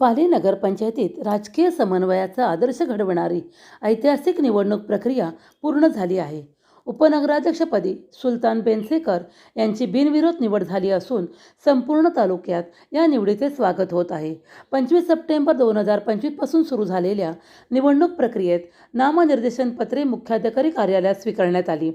पाली नगरपंचायतीत राजकीय समन्वयाचा आदर्श घडवणारी ऐतिहासिक निवडणूक प्रक्रिया पूर्ण झाली आहे. उपनगराध्यक्षपदी सुलतान बेनसेकर यांची बिनविरोध निवड झाली असून संपूर्ण तालुक्यात या निवडीचे स्वागत होत आहे. पंचवीस सप्टेंबर दोन हजार पंचवीसपासून सुरू झालेल्या निवडणूक प्रक्रियेत नामनिर्देशन पत्रे मुख्याधिकारी कार्यालयात स्वीकारण्यात आली.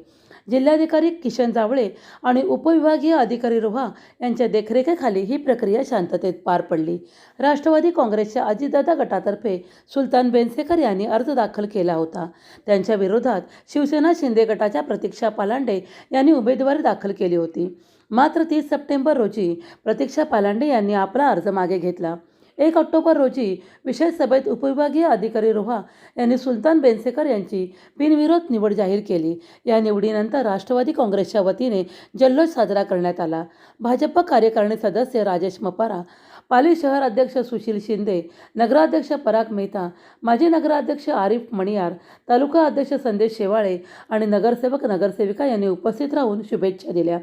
जिल्हाधिकारी किशन जावळे आणि उपविभागीय अधिकारी रोहा यांच्या देखरेखीखाली ही प्रक्रिया शांततेत पार पडली. राष्ट्रवादी काँग्रेसच्या अजितदादा गटातर्फे सुलतान बेनसेकर यांनी अर्ज दाखल केला होता. त्यांच्या विरोधात शिवसेना शिंदे गटाच्या प्रतीक्षा पालांडे यांनी उमेदवारी दाखल केली होती. मात्र तीस सप्टेंबर रोजी प्रतीक्षा पालांडे यांनी आपला अर्ज मागे घेतला. एक ऑक्टोबर रोजी विशेष सभेत उपविभागीय अधिकारी रोहा यांनी सुलतान बेनसेकर यांची बिनविरोध निवड जाहीर केली. या निवडीनंतर राष्ट्रवादी काँग्रेसच्या वतीने जल्लोष साजरा करण्यात आला. भाजप कार्यकारिणी सदस्य राजेश मपारा पाली शहर अध्यक्ष सुशील शिंदे नगराध्यक्ष पराग मेहता माजी नगराध्यक्ष आरिफ मणियार तालुका अध्यक्ष संदेश शेवाळे आणि नगरसेवक नगरसेविका यांनी उपस्थित राहून शुभेच्छा दिल्या.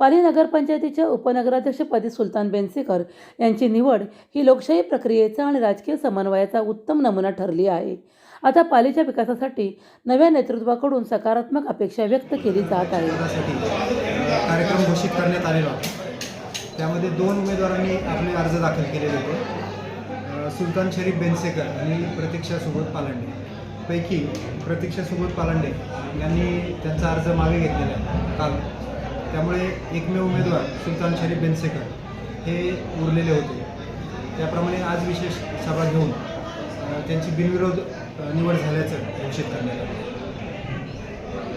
पाली नगरपंचायतीच्या उपनगराध्यक्षपदी सुलतान बेनसेकर यांची निवड ही लोकशाही प्रक्रियेचा आणि राजकीय समन्वयाचा उत्तम नमुना ठरली आहे. आता पालीच्या विकासासाठी नव्या नेतृत्वाकडून सकारात्मक अपेक्षा व्यक्त केली जात आहे. कार्यक्रम घोषित करण्यात आलेला त्यामध्ये दोन उमेदवारांनी आपले अर्ज दाखल केलेले होते. सुलतान शरीफ बेनसेकर आणि प्रतीक्षा सुबोध पालांडे. पैकी प्रतीक्षा सुबोध पालांडे यांनी त्यांचा अर्ज मागे घेतलेला आहे. काल त्यामुळे एकमेव उमेदवार सुलतान शरीफ बेनसेकर हे उरलेले होते. त्याप्रमाणे आज विशेष सभा घेऊन त्यांची बिनविरोध निवड झाल्याचं घोषित करण्यात आलं.